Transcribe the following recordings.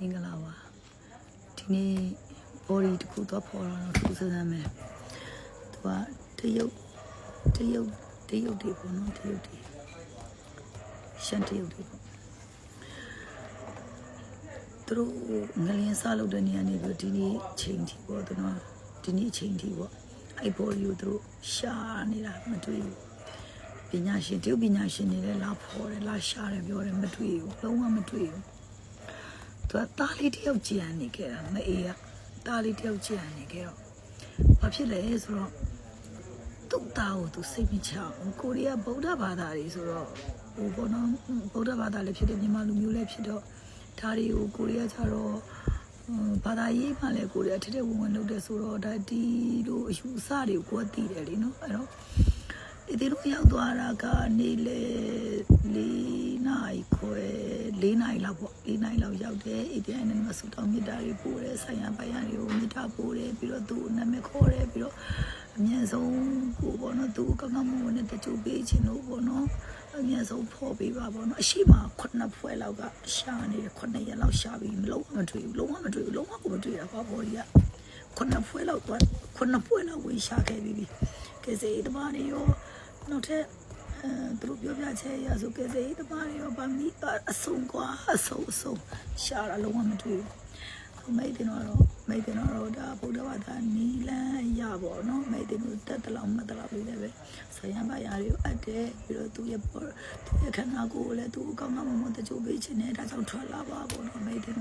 မင်္ဂလာပါဒီနေ့ body တစ်ခုတော့ပေါ်လာတော့သူစမ်းမယ်သူကတရုတ်တရုတ်တရုတ်တွေပေါ့နော်တရုတ်တွေရှန်တရုတ်တွေပေါ့သူတို့ငလျင်စားလုပ်တဲ့နေရာနေပြီးဒီနေ့ချိန်ထိပေါ့သူတို့ဒီနေ့ချိန်ထိပေါ့အဲ့ body ကိုသူတို့ရှာနေတာမတွေ့ဘူးပညာရှင်တရုတ်ပညာရှင်တွေလည်းလာဖော်တယ်လာရှာတယ်ပြောတယ်မတွေ့ဘူးလုံးဝမတွေ့ဘူး သူကတားလေးတယောက်ကြံနေခဲ့တာမအေးကတားလေးတယောက်ကြံနေခဲ့တော့ဘာဖြစ်လဲဆိုတော့သူ့သားကိုသူစိတ်မချဘူးကိုရီးယားဗုဒ္ဓဘာသာတွေဆိုတော့ဟိုဘောနော်ဗုဒ္ဓဘာသာလည်းဖြစ်တယ်မြန်မာလူမျိုးလည်းဖြစ်တော့ဒါတွေကိုကိုရီးယားကျတော့ဟိုဘာသာရေးမှလည်းကိုရီးယားထက်ထက်ဝင်ဝင်လုပ်တယ်ဆိုတော့ဒါဒီလိုအယူအဆတွေကိုကိုယ်ကသိတယ်လीနော်အဲ့တော့ဒီလိုရောက်သွားတာကနေလေ၄နိုင်ခွဲ ၄နိုင်လောက်ပေါ့၄နိုင်လောက်ရောက်တယ်အေဒီအိုင်နဲ့မဆူတောင်းမြစ်တာတွေပို့တယ်ဆိုင်ရပိုင်ရတွေကိုမြစ်တာပို့တယ်ပြီးတော့သူ့နာမည်ခေါ်တယ်ပြီးတော့အမြင့်ဆုံးကိုပေါ့နော်သူကောင်းကောင်းမွန်မွန်နဲ့တချို့ပေးခြင်းလို့ပေါ့နော်အမြင့်ဆုံးဖော်ပေးပါပေါ့နော်အရှိမခုနှစ်ဖွဲလောက်ကရှာနေတယ်ခုနှစ်ရက်လောက်ရှာပြီးလုံးဝမတွေ့ဘူးလုံးဝမတွေ့ဘူးလုံးဝကိုမတွေ့တာပေါ့ဘော်ဒီကခုနှစ်ဖွဲလောက်သွားခုနှစ်ဖွဲလောက်ဝင်ရှာခဲ့ပြီးပြီကဲစေတမတွေရောနောက်ထပ်အဲ သူတို့ပြောပြချက်ရဆိုကဲစေတမတွေရောဗာမိအဆုံကွာအဆုံအဆုံရှာတာလုံးဝမတွေ့ဘူးမိတ်တင်တော့မိတ်တင်တော့ဒါဗုဒ္ဓဘာသာနီလန်းရပါတော့မိတ်တင်တို့တက်တလောက်မတ်တလောက်လေးလည်းပဲဆရာမယာတွေကိုအပ်တယ်ပြီးတော့သူ့ရဲ့ပေါ်သူ့ရဲ့ခန္ဓာကိုယ်ကိုလည်းသူကောင်းကောင်းမွန်မွန်တချို့ပေးခြင်းနဲ့ဒါကြောင့်ထွက်လာပါပေါ့နော်မိတ်တင်က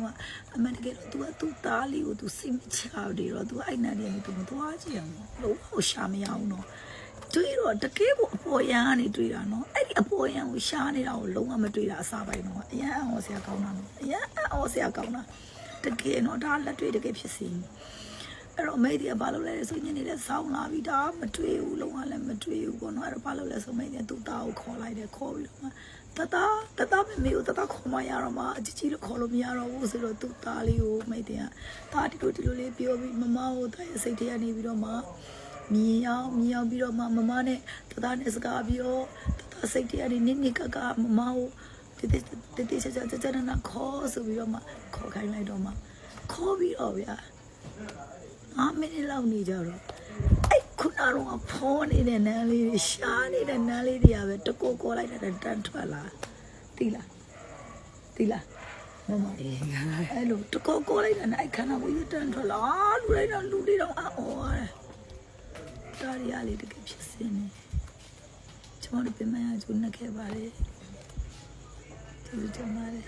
အမှန်တကယ်တော့သူကသူ့သားလေးကိုသူစိတ်မချတယ်တော့သူအဲ့နဲ့တည်းကသူမသွားကြည့်အောင်လုံးဝရှာမရအောင်နော် တွေ့တော့တကယ်ကိုအပေါ်ရန်ကနေတွေ့တာနော်အဲ့ဒီအပေါ်ရန်ကိုရှာနေတာကိုလုံးဝမတွေ့တာအစားပိုင်းတော့အရန်အော်ဆရာကောင်းတာနော်အရန်အော်ဆရာကောင်းတာတကယ်နော်ဒါလက်တွေ့တကယ်ဖြစ်စီအဲ့တော့မိတ်တွေကဘာလုပ်လဲဆိုညနေလေးစောင်းလာပြီးဒါမတွေ့ဘူးလုံးဝလည်းမတွေ့ဘူးပေါ့နော်အဲ့တော့ဘာလုပ်လဲဆိုမိတ်တွေသူ့သားကိုခေါ်လိုက်တယ်ခေါ်ပြီးတော့မှတတတတမမေကိုတတခေါ်မရတော့မှအကြီးကြီးလို့ခေါ်လို့မရတော့ဘူးဆိုတော့သူ့သားလေးကိုမိတ်တွေကဒါဒီလိုဒီလိုလေးပြောပြီးမမကိုတာရဲ့စိတ်ထဲကနေပြီးတော့မှ မြင်အောင်မြင်အောင်ပြီးတော့မှမမနဲ့တတနဲ့စကားပြီးတော့တတစိတ်ထဲကနေနိမ့်နိကကမမကိုတတတတချာချာချာချာနာခေါ်ဆိုပြီးတော့မှခေါ်ခိုင်းလိုက်တော့မှခေါ်ပြီးတော့ဗျာ၅မိနစ်လောက်နေကြတော့အဲ့ခုနကတော့ဖောနေတဲ့နန်းလေးတွေရှားနေတဲ့နန်းလေးတွေကပဲတကောကောလိုက်တဲ့တန်ထွက်လာတိလားတိလားမမအဲ့လိုတကောကောလိုက်တဲ့အဲ့ခန္ဓာကိုယ်တန်ထွက်လာလူတိုင်းတော့လူတွေတော့အော် ရတယ်ဒါရီရလေးတကယ်ဖြစ်စင်းနေကျွန်တော်တို့ပြင်မရကျုံနေခဲ့ပါလေဒီလိုတမလေး